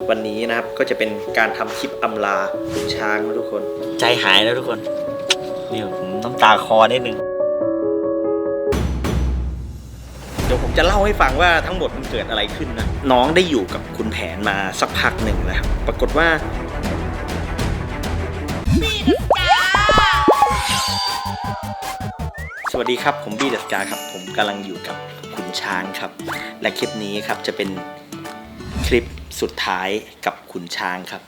วันนี้นะครับก็จะเป็นการทำคลิปอำลาขุนช้างนะทุกคน ใจหายแล้วทุกคนนี่ผมน้ำตาคอนิดนึง เดี๋ยวผมจะเล่าให้ฟังว่าทั้งหมดมันเกิดอะไรขึ้นนะ น้องได้อยู่กับคุณแผนมาสักพักหนึ่งแล้วครับปรากฏว่า สวัสดีครับผมบีดัสกาครับ ผมกำลังอยู่กับคุณช้างครับ และคลิปนี้ครับจะเป็น คลิปสุดท้ายกับคุณช้างครับ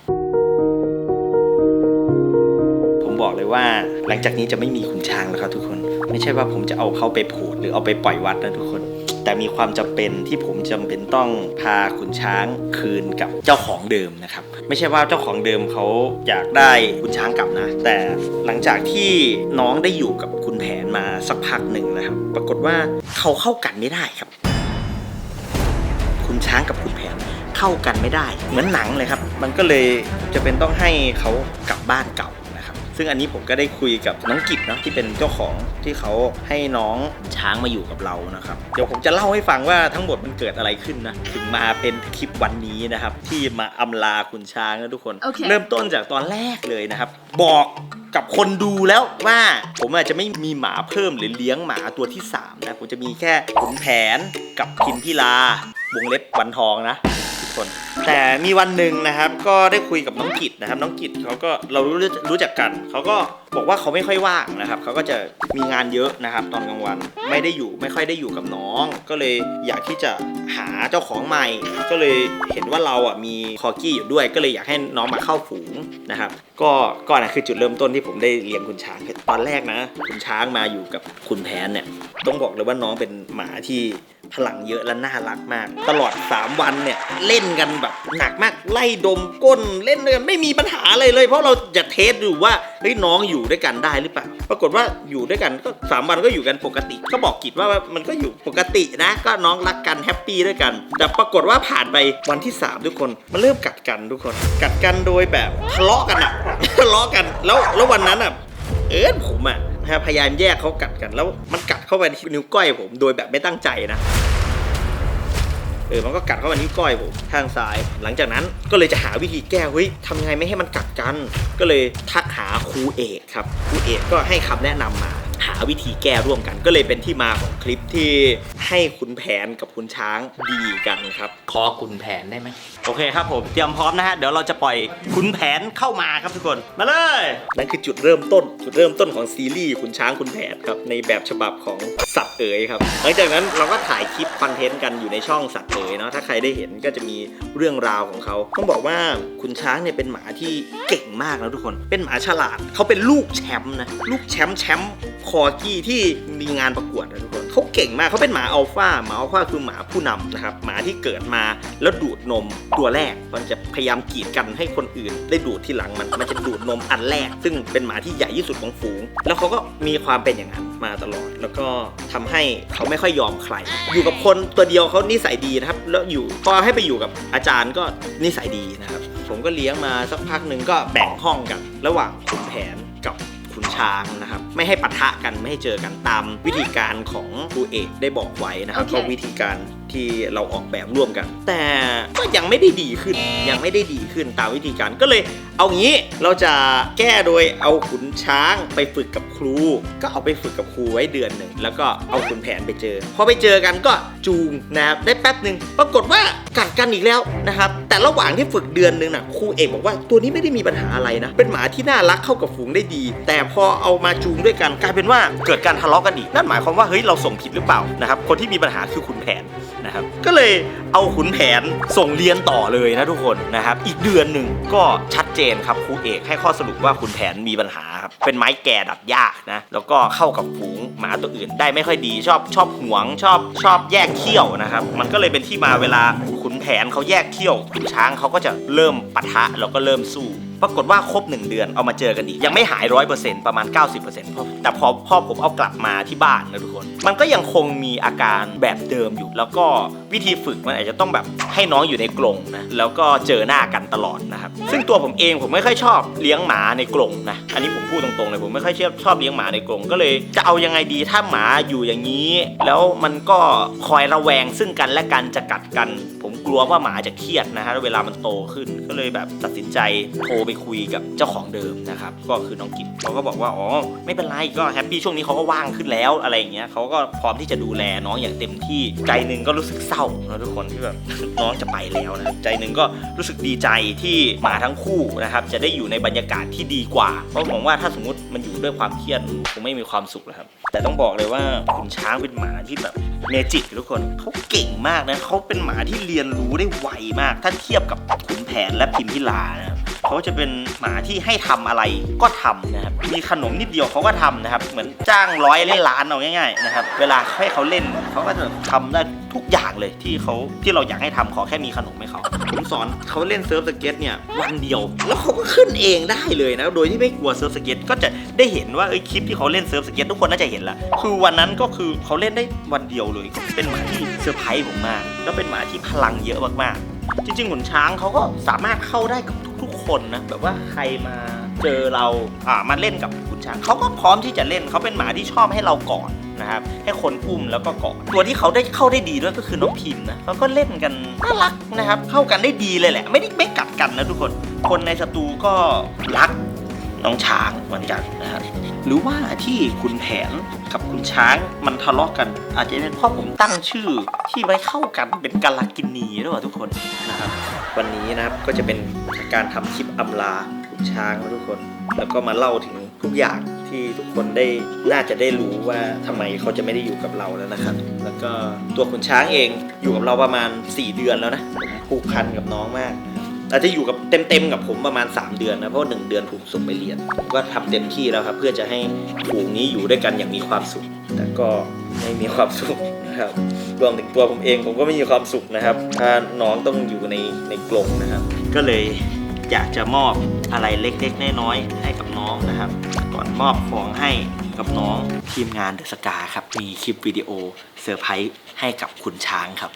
ผมบอกเลยว่าหลังจากนี้จะไม่มีคุณช้างแล้วครับทุกคน ไม่ใช่ว่าผมจะเอาเขาไปโผดหรือเอาไปปล่อยวัดนะทุกคน แต่มีความจำเป็นที่ผมจำเป็นต้องพาขุนช้างคืนกับเจ้าของเดิมนะครับ ไม่ใช่ว่าเจ้าของเดิมเขาอยากได้ขุนช้างกลับนะ แต่หลังจากที่น้องได้อยู่กับคุณแผนมาสักพักหนึ่งนะครับ ปรากฏว่าเขาเข้ากันไม่ได้ครับคุณช้างกับคุณแผน เข้ากันไม่ได้ เหมือนหนังเลยครับ มันก็เลยจะเป็นต้องให้เขากลับบ้านเก่านะครับ ซึ่งอันนี้ผมก็ได้คุยกับน้องกิจเนาะที่เป็นเจ้าของที่เขาให้น้องช้างมาอยู่กับเรานะครับ เดี๋ยวผมจะเล่าให้ฟังว่าทั้งหมดมันเกิดอะไรขึ้นนะถึงมาเป็นคลิปวันนี้นะครับ ที่มาอำลาคุณช้างนะทุกคนโอเคเริ่มต้นจากตอนแรกเลยนะครับ บอกกับคนดูแล้วว่าผมอาจจะไม่มีหมาเพิ่มหรือเลี้ยงหมาตัวที่สามนะ ผมจะมีแค่ขุนแผนกับพิมพิลาวงเล็บวันทองนะทุก คน แต่มีวันหนึ่งนะครับก็ได้คุยกับน้องกิจนะครับ น้องกิจเขาก็เรารู้รู้จักกันเขาก็บอกว่าเขาไม่ค่อยว่างนะครับเขาก็จะมีงานเยอะนะครับ ตอนกลางวันไม่ได้อยู่ไม่ค่อยได้อยู่กับน้อง ก็เลยอยากที่จะหาเจ้าของใหม่ ก็เลยเห็นว่าเราอะมีคอกี้อยู่ด้วย ก็เลยอยากให้น้องมาเข้าฝูงนะครับก็ก็นะคือจุดเริ่มต้นที่ผมได้เลี้ยงคุณช้างตอนแรกนะ คุณช้างมาอยู่กับคุณแพนเนี่ยต้องบอกเลยว่าน้องเป็นหมาที่ พลังเยอะและน่ารักมาก ตลอด 3 วันเนี่ยเล่นกันแบบหนักมากไล่ดมก้นเล่นกันไม่มีปัญหาอะไรเลย เพราะเราจะเทสดูว่าเฮ้ยน้องอยู่ด้วยกันได้หรือเปล่าปรากฏว่าอยู่ด้วยกันก็สามวันก็อยู่กันปกติ ก็บอกกิจว่ามันก็อยู่ปกตินะก็น้องรักกันแฮปปี้ด้วยกัน แต่ปรากฏว่าผ่านไปวันที่ 3 ทุกคนมันเริ่มกัดกันทุกคน กัดกันโดยแบบทะเลาะกันอะทะเลาะกันแล้วแล้ววันนั้นอะเอิญผมอะ พยายามแยกเขากัดกันแล้ว มันกัดเข้าไปที่นิ้วก้อยผมโดยแบบไม่ตั้งใจนะเออมันก็กัดเข้ามานิ้วก้อยผมข้างซ้าย หลังจากนั้นก็เลยจะหาวิธีแก้เฮ้ยทำยังไงไม่ให้มันกัดกัน ก็เลยทักหาครูเอกครับครูเอกก็ให้คำแนะนำมามา วิธีแก้ร่วมกัน ก็เลยเป็นที่มาของคลิปที่ให้คุณแผนกับคุณช้างดีกันครับขอขุนแผนได้ไหมโอเคครับผมเตรียมพร้อมนะฮะเดี๋ยวเราจะปล่อยขุนแผนเข้ามาครับทุกคนมาเลยนั่นคือจุดเริ่มต้น จุดเริ่มต้นของซีรีส์ขุนช้างขุนแผนครับในแบบฉบับของสัตว์เอ๋ยครับหลังจากนั้นเราก็ถ่ายคลิปคอนเทนต์กันอยู่ในช่องสัตว์เอ๋ยเนาะถ้าใครได้เห็นก็จะมีเรื่องราวของเขาต้องบอกว่าขุนช้างเนี่ยเป็นหมาที่เก่งมากนะทุกคน เป็นหมาฉลาดเขาเป็นลูกแชมป์นะลูกแชมป์แชมป์ คอกี้ที่มีงานประกวดนะทุกคนเขาเก่งมากเขาเป็นหมาอัลฟาหมาอัลฟาคือหมาผู้นำนะครับหมาที่เกิดมาแล้วดูดนมตัวแรก มันจะพยายามกีดกันให้คนอื่น ได้ดูดที่หลังมันมันจะดูดนมอันแรก ซึ่งเป็นหมาที่ใหญ่ที่สุดของฝูง แล้วเขาก็มีความเป็นอย่างนั้นมาตลอด แล้วก็ทำให้เขาไม่ค่อยยอมใคร อยู่กับคนตัวเดียวเขานิสัยดีนะครับ แล้วอยู่พอให้ไปอยู่กับอาจารย์ก็นิสัยดีนะครับ ผมก็เลี้ยงมาสักพักหนึ่งก็แบ่งห้องกัน ระหว่างขุนแผนกับ ขุนช้างนะครับ ไม่ให้ปะทะกันไม่ให้เจอกันตามวิธีการของครูเอกได้บอกไว้นะครับโอเคก็วิธีการ ที่เราออกแบบร่วมกัน แต่ก็ยังไม่ได้ดีขึ้นยังไม่ได้ดีขึ้นตามวิธีการก็เลยเอางี้เราจะแก้โดยเอาขุนช้างไปฝึกกับครู ก็เอาไปฝึกกับครูไว้เดือนหนึ่งแล้วก็เอาขุนแผนไปเจอพอไปเจอกันก็จูงนะครับได้แป๊บหนึ่งปรากฏว่ากัดกันอีกแล้วนะครับแต่ระหว่างที่ฝึกเดือนหนึ่งน่ะครูเอกบอกว่าตัวนี้ไม่ได้มีปัญหาอะไรนะ เป็นหมาที่น่ารักเข้ากับฝูงได้ดี แต่พอเอามาจูงด้วยกันกลายเป็นว่าเกิดการทะเลาะกันอีกนั่นหมายความว่าเฮ้ยเราส่งผิดหรือเปล่านะครับคนที่มีปัญหาคือขุนแผน นะครับ ก็เลยเอาขุนแผนส่งเรียนต่อเลยนะทุกคนนะครับ อีกเดือนหนึ่งก็ชัดเจนครับครูเอกให้ข้อสรุปว่าขุนแผนมีปัญหาครับเป็นไม้แก่ดัดยากนะแล้วก็เข้ากับฝูงหมาตัวอื่นได้ไม่ค่อยดีชอบชอบหวงชอบชอบแยกเขี้ยวนะครับ มันก็เลยเป็นที่มาเวลาขุนแผนเขาแยกเขี้ยวขุนช้างเขาก็จะเริ่มปะทะแล้วก็เริ่มสู้ ปรากฏว่าครบ 1 เดือนเอามาเจอกันอีก ยังไม่หายร้อยเปอร์เซ็นต์ประมาณ 90%แต่พอพ่อผมเอากลับมาที่บ้านนะทุกคน มันก็ยังคงมีอาการแบบเดิมอยู่ แล้วก็วิธีฝึกมันอาจจะต้องแบบให้น้องอยู่ในกรงนะแล้วก็เจอหน้ากันตลอดนะครับซึ่งตัวผมเองผมไม่ค่อยชอบเลี้ยงหมาในกรงนะอันนี้ผมพูดตรงๆเลยผมไม่ค่อยชอบชอบเลี้ยงหมาในกรงก็เลย จะเอายังไงดีถ้าหมาอยู่อย่างนี้ แล้วมันก็คอยระแวงซึ่งกันและกันจะกัดกัน ผมกลัวลัวว่าหมาจะเครียดนะฮะเวลามันโตขึ้นก็เลยแบบตัดสินใจโทรไปไปคุยกับเจ้าของเดิมนะครับก็คือน้องกิจเขาก็บอกว่าอ๋อไม่เป็นไรก็แฮปปี้ช่วงนี้เขาก็ว่างขึ้นแล้วอะไรอย่างเงี้ยเขาก็พร้อมที่จะดูแลน้องอย่างเต็มที่ใจหนึ่งก็รู้สึกเศร้านะทุกคนที่แบบน้องจะไปแล้วนะใจหนึ่งก็รู้สึกดีใจที่หมาทั้งคู่นะครับจะได้อยู่ในบรรยากาศที่ดีกว่า เพราะผมว่าถ้าสมมติมันอยู่ด้วยความเครียดคงไม่มีความสุขแล้วครับ แต่ต้องบอกเลยว่าขุนช้างเป็นหมาที่แบบเมจิกทุกคนเขาเก่งมากนะเขาเป็นหมาที่เรียนรู้ได้ไวมาก ถ้าเทียบกับขุนแผนและพิมพิลานะ เขาจะเป็นหมาที่ให้ทำอะไรก็ทำนะครับ มีขนมนิดเดียวเขาก็ทำนะครับ เหมือนจ้างร้อยเล่นล้านเอาง่ายๆนะครับ เวลาให้เขาเล่นเขาก็จะทำได้ทุกอย่างเลยที่เขาที่เราอยากให้ทำขอแค่มีขนมให้เขาผมสอนเขาเล่นเซิร์ฟสเก็ตเนี่ยวันเดียว แล้วเขาก็ขึ้นเองได้เลยนะ โดยที่ไม่กลัวเซิร์ฟสเก็ตก็จะได้เห็นว่าเอ้คลิปที่เขาเล่นเซิร์ฟสเก็ตทุกคนน่าจะเห็นละคือวันนั้นก็คือเขาเล่นได้วันเดียวเลย เป็นหมาที่เซอร์ไพรส์ผมมากแล้วเป็นหมาที่พลังเยอะมากๆจริงๆขุนช้างเขาก็สามารถเข้าได้กับทุก คนนะแบบว่าใครมาเจอเราอ่ามาเล่นกับขุนช้างเขาก็พร้อมที่จะเล่นเขาเป็นหมาที่ชอบให้เรากอดนะครับให้คนอุ้มแล้วก็กอดตัวที่เขาได้เข้าได้ดีด้วยก็คือน้องพิมพ์นะเขาก็เล่นกันน่ารักนะครับ เข้ากันได้ดีเลยแหละ ไม่ได้ไม่กัดกันนะทุกคน คนในสตูก็รักน้องช้างเหมือนกันนะครับ หรือว่าที่คุณแผนกับคุณช้างมันทะเลาะกัน อาจจะเป็นเพราะผมตั้งชื่อที่ไว้เข้ากันเป็นกาลากินีด้วยว่ะทุกคนนะครับ วันนี้นะครับก็จะเป็นการทำคลิปอำลาคุณช้างนะทุกคน แล้วก็มาเล่าถึงทุกอย่างที่ทุกคนได้น่าจะได้รู้ว่าทำไมเขาจะไม่ได้อยู่กับเราแล้วนะครับ แล้วก็ตัวคุณช้างเองอยู่กับเราประมาณ 4 เดือนแล้วนะผมผูกพันกับน้องมาก อาจจะอยู่กับเต็มๆกับผมประมาณ 3 เดือนนะเพราะหนึ่งเดือนผมส่งไปเรียนผมก็ทำเต็มที่แล้วครับ เพื่อจะให้ฝูงนี้อยู่ด้วยกันอย่างมีความสุข แต่ก็ไม่มีความสุขนะครับรวมถึงตัวผมเองผมก็ไม่มีความสุขนะครับ ถ้าน้องต้องอยู่ในในกรงนะครับ ก็เลยอยากจะมอบอะไรเล็กๆน้อยๆให้กับน้องนะครับ ก่อนมอบของให้กับน้องทีมงานเดอะสกาครับมีคลิปวิดีโอเซอร์ไพรส์ให้กับคุณช้างครับ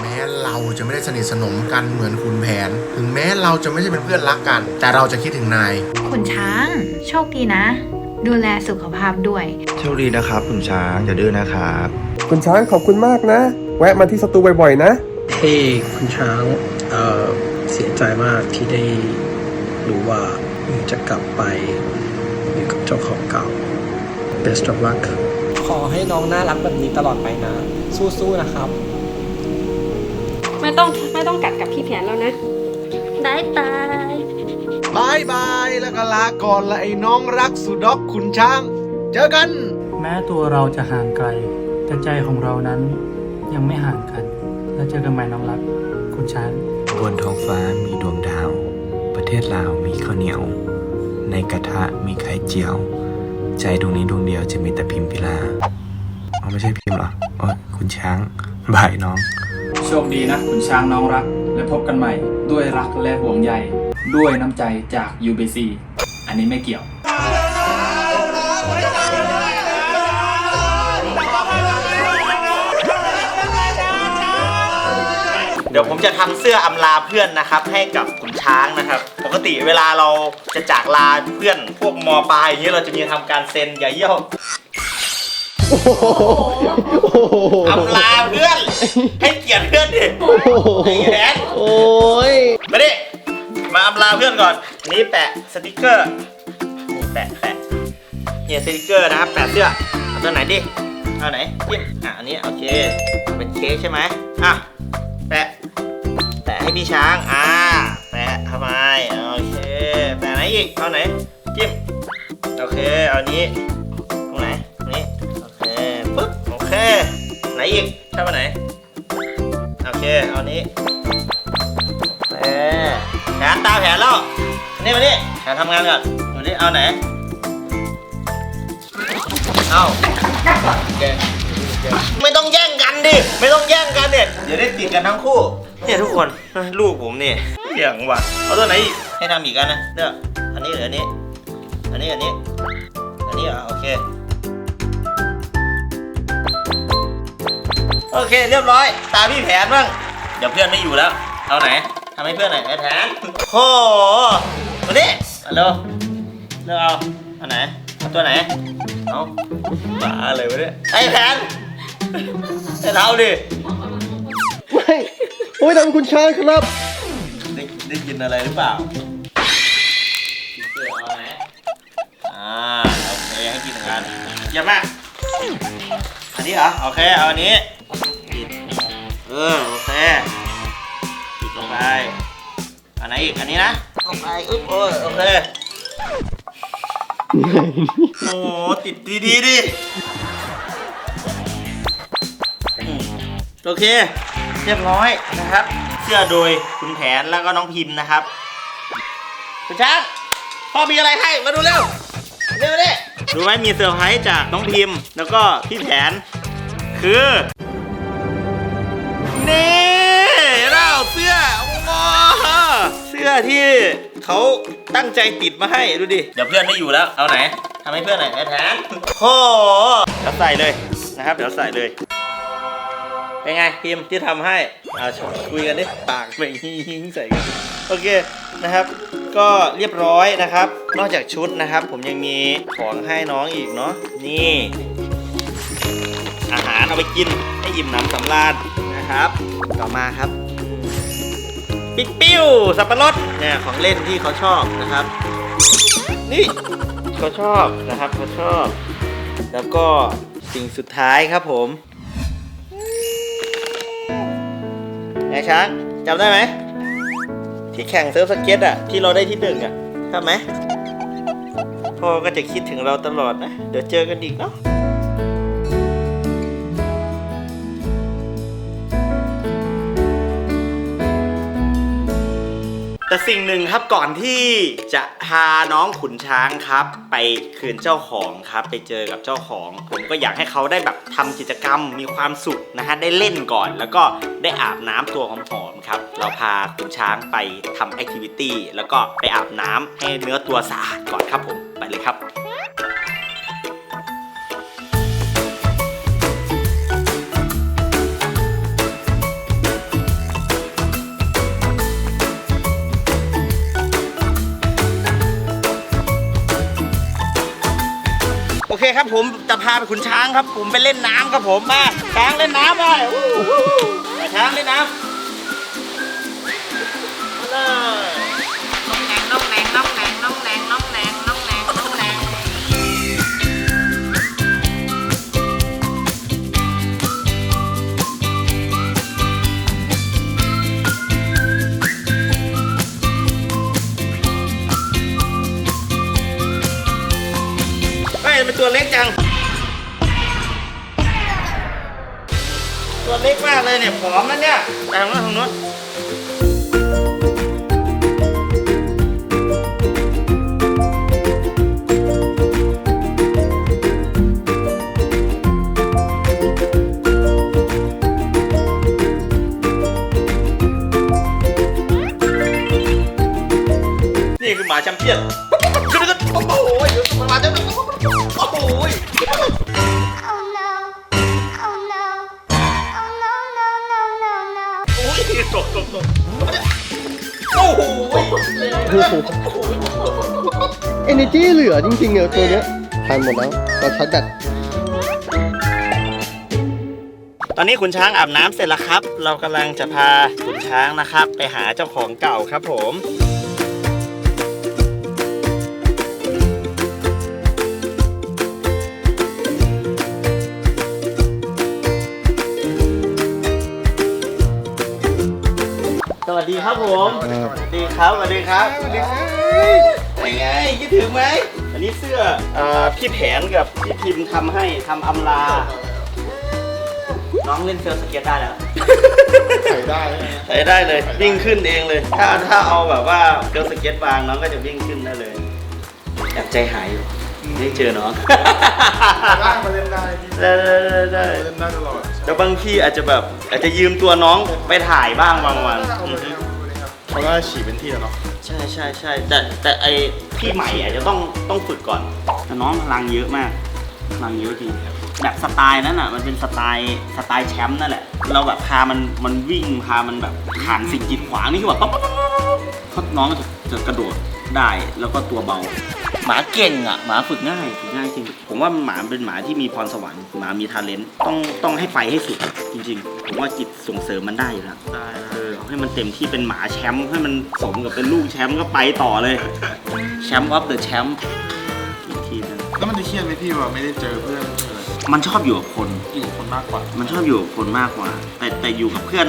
แม้เราจะไม่ได้สนิทสนมกันเหมือนคุณแผน ถึงแม้เราจะไม่ใช่เป็นเพื่อนรักกัน แต่เราจะคิดถึงนายขุนช้าง โชคดีนะ ดูแลสุขภาพด้วย โชคดีนะครับ คุณช้างอย่าดื้อนะครับ คุณช้างขอบคุณมากนะ แวะมาที่สตูบ่อยๆ นะ เฮ้คุณช้างเอ่อเสียใจมากที่ได้รู้ว่าคุณจะกลับไปอยู่กับเจ้าของเก่า best of luck ขอให้น้องน่ารักแบบนี้ตลอดไปนะ สู้ๆนะครับ ไม่ต้องไม่ต้องกัดกับพี่แผนแล้วนะได้ตายบายบายแล้วก็ลาก่อนละไอ้น้องรักสุดด็อกคุณช้าง เจอกัน แม้ตัวเราจะห่างไกล แต่ใจของเรานั้นยังไม่ห่างกัน แล้วเจอกันใหม่น้องรักคุณช้างบนท้องฟ้ามีดวงดาว ประเทศลาวมีข้าวเหนียว ในกระทะมีไข่เจียว ใจดวงนี้ดวงเดียวจะมีแต่พิมพิลาอ๋อไม่ใช่พิมพ์เหรอโอ้ยคุณช้างบายน้อง โชคดีนะคุณช้างน้องรัก และพบกันใหม่ ด้วยรักและห่วงใยด้วยน้ำใจจาก UBC อันนี้ไม่เกี่ยวเดี๋ยวผมจะทำเสื้ออำลาเพื่อนนะครับ ให้กับขุนช้างนะครับ ปกติเวลาเราจะจากลาเพื่อนพวกมอปลายอย่างเงี้ยเราจะมีทำการเซ็นอย่าเยี่ยว อำลาเพื่อน ให้เกียรติเพื่อนดิไอ้แผนโอ้ยมาดิ มาอำลาเพื่อนก่อนอันนี้แปะสติกเกอร์นี่แปะแปะเนี่ยสติกเกอร์นะครับแปะเสื้อเอาตัวไหนดิ เอาไหนจิ้มอะอันนี้โอเค เป็นเค้กใช่ไหมอะ แปะ แปะให้พี่ช้าง อ่า แปะทำไม โอเค แปะไหนอีก เอาไหน จิ้ม โอเค เอานี้ ตรงไหน ไหนอีกชอบอันไหน โอเค เอานี้แปะแผนตาแผนแล้ว นี่มานี่แผนทำงานก่อนดูดิเอาไหน เอาโอเคไม่ต้องแย่งกันดิ ไม่ต้องแย่งกันเนี่ย เดี๋ยวได้ติดกันทั้งคู่ เนี่ยทุกคนลูกผมเนี่ยเหี้ยงว่ะ เอาตัวไหนอีกให้ทำอีกกันนะเลือกอันนี้หรืออันนี้ อันนี้อันนี้ อันนี้เหรอโอเค โอเคเรียบร้อย ตามพี่แผนบ้างเดี๋ยวเพื่อนไม่อยู่แล้ว เอาไหนทำให้เพื่อนหน่อยไอ้แผนโอ้โหมาดิมาเร็วเลือกเอาอันไหนเอาตัวไหนเอาบ้าเลยวะเนี่ยไอ้แผนไอ้เท้าดิโอ้ยนั่นเป็นคุณช้างครับได้ได้ยินอะไรหรือเปล่ากินเกลือเอาไหมอ่าโอเคให้กินกันเยี่ยมมากอันนี้เหรอโอเคเอาอันนี้ปิด เออโอเคปิดลงไปอันไหนอีกอันนี้นะลงไปอึ๊บโอ้ยโอเคโอ้โหติดดีดีดิโอเค เรียบร้อยนะครับ เสื้อโดยคุณแผนแล้วก็น้องพิมพ์นะครับคุณช้างพ่อมีอะไรให้มาดูเร็วเร็วดิรู้ไหมมีเซอร์ไพรส์จากน้องพิมพ์ แล้วก็พี่แผนคือ นี่เราเสื้อโอ้โหเสื้อที่เขาตั้งใจติดมาให้ดูดิ เดี๋ยวเพื่อนไม่อยู่แล้ว เอาไหนทำให้เพื่อนหน่อยไอ้แผนโอ้โหเดี๋ยวใส่เลยนะครับ เดี๋ยวใส่เลย เป็นไงพิมพ์ที่ทำให้อ่าคุยกันดิปากไปหิงใส่กันโอเคนะครับ ก็เรียบร้อยนะครับ นอกจากชุดนะครับ ผมยังมีของให้น้องอีกเนาะนี่ อาหารเอาไปกินให้อิ่มหนำสำราญนะ ครับ ต่อมาครับปิ๊กปิ้วสับปะรดเนี่ยของเล่นที่เขาชอบนะครับ นี่เขาชอบนะครับเขาชอบ แล้วก็สิ่งสุดท้ายครับผมไงช้างจำได้ไหมที่แข่งเซิร์ฟสเก็ตอะที่เราได้ที่หนึ่งอะทำไหมพ่อก็จะคิดถึงเราตลอดนะ เดี๋ยวเจอกันอีกเนาะ แต่สิ่งหนึ่งครับก่อนที่จะพาน้องขุนช้างครับ ไปคืนเจ้าของครับ ไปเจอกับเจ้าของ ผมก็อยากให้เขาได้แบบทำกิจกรรมมีความสุขนะฮะได้เล่นก่อน แล้วก็ได้อาบน้ำตัวหอมๆครับ เราพาขุนช้างไปทำแอคทิวิตี้แล้วก็ไปอาบน้ำให้เนื้อตัวสะอาดก่อนครับผมไปเลยครับ เคครับผมจะพาไปขุนช้างครับ ผมไปเล่นน้ำครับผมมาช้างเล่นน้ำไปอู้หูไปช้างเล่นน้ำมาเลย ตัวเล็กจัง ตัวเล็กมากเลยเนี่ยผอมนะเนี่ยแต่ทางน้นทางโน้นนี่คือหมาแชมเปี้ยน เอเนจีเหลือจริงๆเนี่ยตัวเนี้ยทานหมดแล้วเราชาร์จแบตตอนนี้ขุนช้างอาบน้ำเสร็จแล้วครับ เรากำลังจะพาขุนช้างนะครับ ไปหาเจ้าของเก่าครับผม ครับผมสวัสดีครับสวัสดีครับสวัสดีครับเป็นไงคิดถึงไหมอันนี้เสื้อเอ่อพี่แผนกับพี่พิมพ์ทำให้ทำอำลา น้องเล่นเซิร์ฟสเก็ตได้แล้วใส่ได้ใส่ได้เลย วิ่งขึ้นเองเลย ถ้าถ้าเอาแบบว่าเซิร์ฟสเก็ตวางน้องก็จะวิ่งขึ้นได้เลยแอบใจหายอยู่ไม่ได้เจอน้องได้มาเล่นได้ได้ได้ได้ได้เล่นได้ตลอดแล้วบางทีอาจจะแบบอาจจะยืมตัวน้องไปถ่ายบ้างบางวัน อือฮึเขาได้ฉี่เป็นที่แล้วเนาะใช่ใช่ใช่แต่แต่ไอพี่ใหม่อาจจะต้องต้องฝึกก่อน แต่น้องพลังเยอะมากพลังเยอะจริงแบบสไตล์นั้นอะมันเป็นสไตล์สไตล์แชมป์นั่นแหละ เราแบบพามันมันวิ่งพามันแบบผ่านสิ่งกีดขวางนี่คือแบบปั๊บปั๊บปั๊บปั๊บปั๊บน้องมันจะจะกระโดดได้แล้วก็ตัวเบา หมาเก่งอะหมาฝึกง่ายฝึกง่ายจริงผมว่าหมาเป็นหมาที่มีพรสวรรค์หมามีทาเลนต์ต้องต้องให้ไฟให้สุดจริง ๆ ผมว่าจิตส่งเสริมมันได้อยู่แล้วได้ เออเอาให้มันเต็มที่เป็นหมาแชมป์ให้มันสมกับเป็นลูกแชมป์ก็ไปต่อเลยแชมป์ออฟเดอะแชมป์อีกทีนึงแล้วมันจะเครียดไหมพี่ว่าไม่ได้เจอเพื่อนไม่เจออะไรมันชอบอยู่กับคน อยู่กับคนมากกว่า มันชอบอยู่กับคนมากกว่า แต่แต่อยู่กับเพื่อน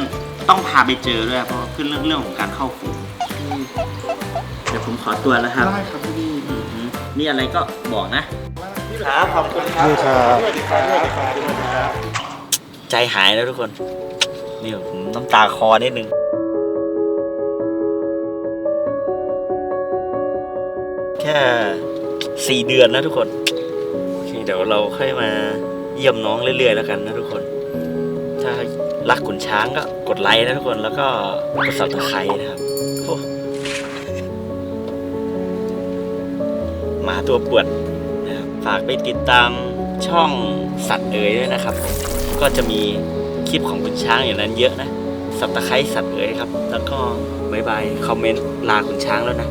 ต้องพาไปเจอด้วยเพราะว่าขึ้นเรื่องเรื่องของการเข้าฝูงเดี๋ยวผมขอตัวแล้วครับได้ครับพี่อือหือมีอะไรก็บอกนะครับขอบคุณครับนี่ครับใจหายแล้วทุกคนนี่ผมน้ำตาคอนิดนึง แค่สี่เดือนนะทุกคนโอเคเดี๋ยวเราค่อยมาเยี่ยมน้องเรื่อยๆแล้วกันนะทุกคน ถ้ารักขุนช้างก็กดไลค์นะทุกคนแล้วก็กด subscribe นะครับหมาตัวปวดนะครับฝากไปติดตามช่องสัตว์เอ๋ยด้วยนะครับ ก็จะมีคลิปของคุณช้างอยู่นั้นเยอะนะสับตะไคร้สัตว์เอ๋ยครับ แล้วก็บายบายคอมเมนต์ลาคุณช้างแล้วนะ